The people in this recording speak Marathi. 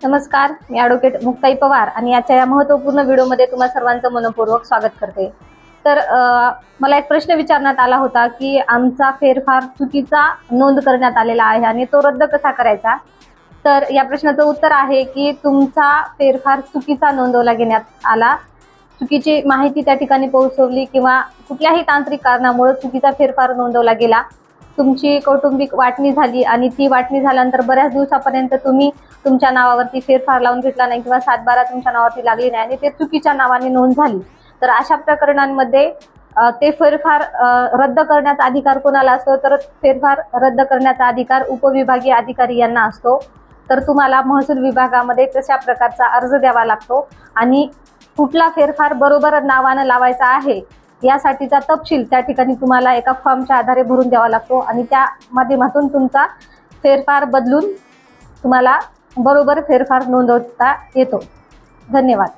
नमस्कार मी ॲडव्होकेट मुक्ताई पवार आणि याच्या या महत्त्वपूर्ण व्हिडिओमध्ये तुम्हा सर्वांचं मनपूर्वक स्वागत करते. तर मला एक प्रश्न विचारण्यात आला होता की आमचा फेरफार चुकीचा नोंद करण्यात आलेला आहे आणि तो रद्द कसा करायचा? तर या प्रश्नाचं उत्तर आहे की तुमचा फेरफार चुकीचा नोंदवला घेण्यात आला. चुकीची माहिती त्या ठिकाणी पोहोचवली किंवा कुठल्याही तांत्रिक कारणामुळे चुकीचा फेरफार नोंदवला गेला. तुमची कौटुंबिक वाटणी झाली आणि ती वाटणी झाल्यानंतर बऱ्याच दिवसापर्यंत तुम्ही तुमच्या नावावरती फेरफार लावून घेतला नाही किंवा सातबारा तुमच्या नावावरती लागली नाही आणि ते चुकीच्या नावाने नोंद झाली. तर अशा प्रकरणांमध्ये ते फेरफार रद्द करण्याचा अधिकार कोणाला असतो? तर फेरफार रद्द करण्याचा अधिकार उपविभागीय अधिकारी यांना असतो. तर तुम्हाला महसूल विभागामध्ये तशा प्रकारचा अर्ज द्यावा लागतो. आणि कुठला फेरफार बरोबर नावानं लावायचा आहे यासाठीचा तपशील त्या ठिकाणी तुम्हाला एका फॉर्मच्या आधारे भरून द्यावा लागतो आणि त्या माध्यमातून तुमचा फेरफार बदलून तुम्हाला बरोबर फेरफार नोंदवता येतो. धन्यवाद.